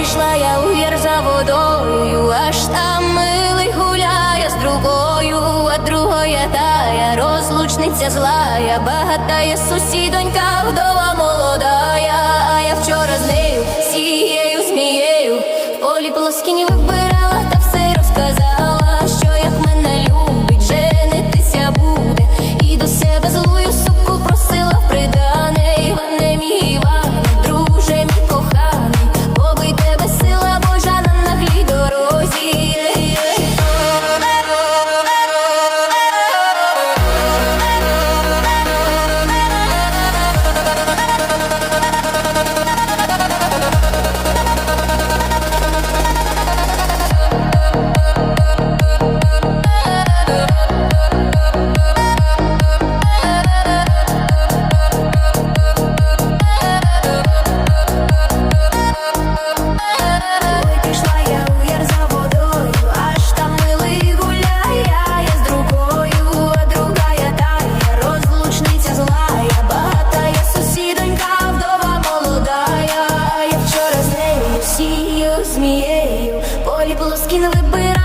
пішла я у гір за водою, аж там милий гуляє з другою, а другоя тая, розлучниця злая, багатая сусідонька, вдова молодая, а я вчора з нею сією, змією, в полі плоскіні вибирала та все розказала. змією, полі полоскін вибира.